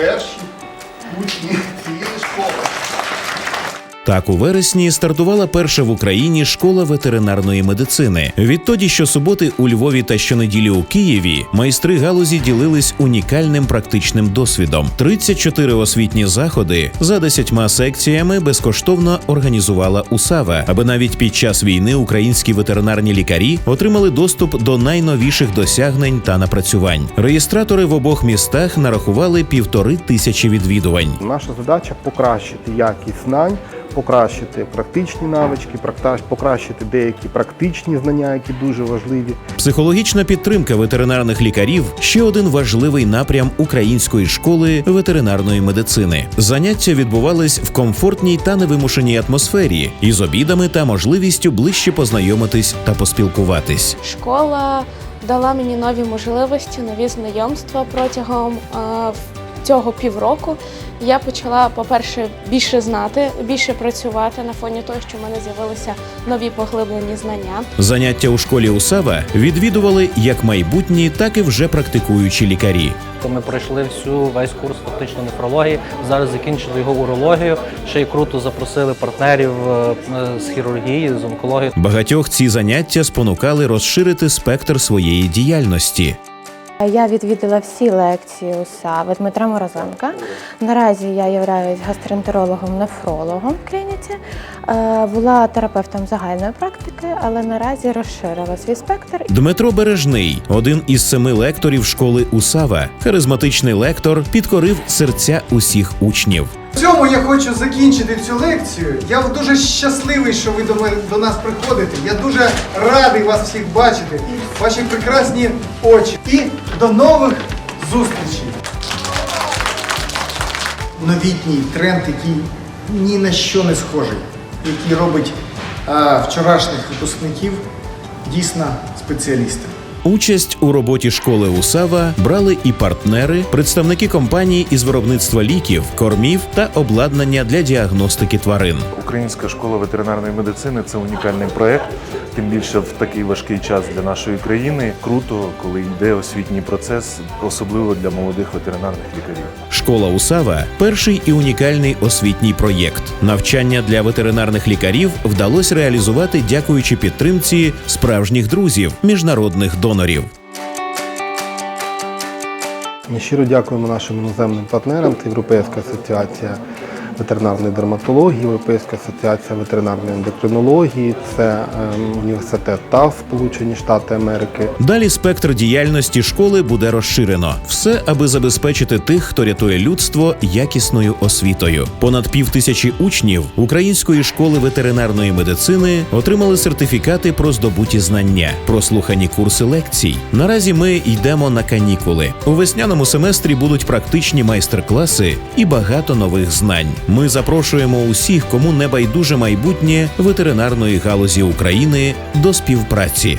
confesso, os minhas escola. Так, у вересні стартувала перша в Україні школа ветеринарної медицини. Відтоді щосуботи у Львові та щонеділі у Києві майстри галузі ділились унікальним практичним досвідом. 34 освітні заходи за 10 секціями безкоштовно організувала УСАВА, аби навіть під час війни українські ветеринарні лікарі отримали доступ до найновіших досягнень та напрацювань. Реєстратори в обох містах нарахували півтори тисячі відвідувань. Наша задача покращити якість знань, покращити практичні навички, практа- покращити деякі практичні знання, які дуже важливі. Психологічна підтримка ветеринарних лікарів ще один важливий напрям української школи ветеринарної медицини. Заняття відбувались в комфортній та невимушеній атмосфері із обідами та можливістю ближче познайомитись та поспілкуватись. Школа дала мені нові можливості, нові знайомства протягом е, цього півроку. Я почала, по-перше, більше знати, більше працювати на фоні того, що в мене з'явилися нові поглиблені знання. Заняття у школі УСАВА відвідували як майбутні, так і вже практикуючі лікарі. То Ми пройшли всю весь курс фактично нефрології. Зараз закінчили його урологію. Ще й круто запросили партнерів е, з хірургії, з онкології. Багатьох ці заняття спонукали розширити спектр своєї діяльності. Я відвідала всі лекції УСАВи Дмитра Морозенка. Наразі я являюсь гастроентерологом-нефрологом в клініці. Е, Була терапевтом загальної практики, але наразі розширила свій спектр Дмитро Бережний, один із семи лекторів школи УСАВА, харизматичний лектор, підкорив серця усіх учнів. В цьому я хочу закінчити цю лекцію. Я дуже щасливий, що ви до мене до нас приходите. Я дуже радий вас всіх бачити, ваші прекрасні очі. І до нових зустрічей. Новітній тренд, який ні на що не схожий, який робить а, вчорашніх випускників дійсно спеціалістами. Участь у роботі школи УСАВА брали і партнери, представники компаній із виробництва ліків, кормів та обладнання для діагностики тварин. Українська школа ветеринарної медицини це унікальний проект. Тим більше в такий важкий час для нашої країни. Круто, коли йде освітній процес, особливо для молодих ветеринарних лікарів. Школа УСАВА перший і унікальний освітній проєкт. Навчання для ветеринарних лікарів вдалося реалізувати дякуючи підтримці справжніх друзів, міжнародних донорів. Ми щиро дякуємо нашим іноземним партнерам. Це Європейська асоціація ветеринарної дерматології, Європейська асоціація ветеринарної ендокринології, це ем, університет ТАФ, Сполучені Штати Америки. Далі спектр діяльності школи буде розширено. Все, аби забезпечити тих, хто рятує людство якісною освітою. Понад пів тисячі учнів Української школи ветеринарної медицини отримали сертифікати про здобуті знання, прослухані курси лекцій. Наразі ми йдемо на канікули. У весняному семестрі будуть практичні майстер-класи і багато нових знань. Ми запрошуємо усіх, кому не байдуже майбутнє ветеринарної галузі України до співпраці.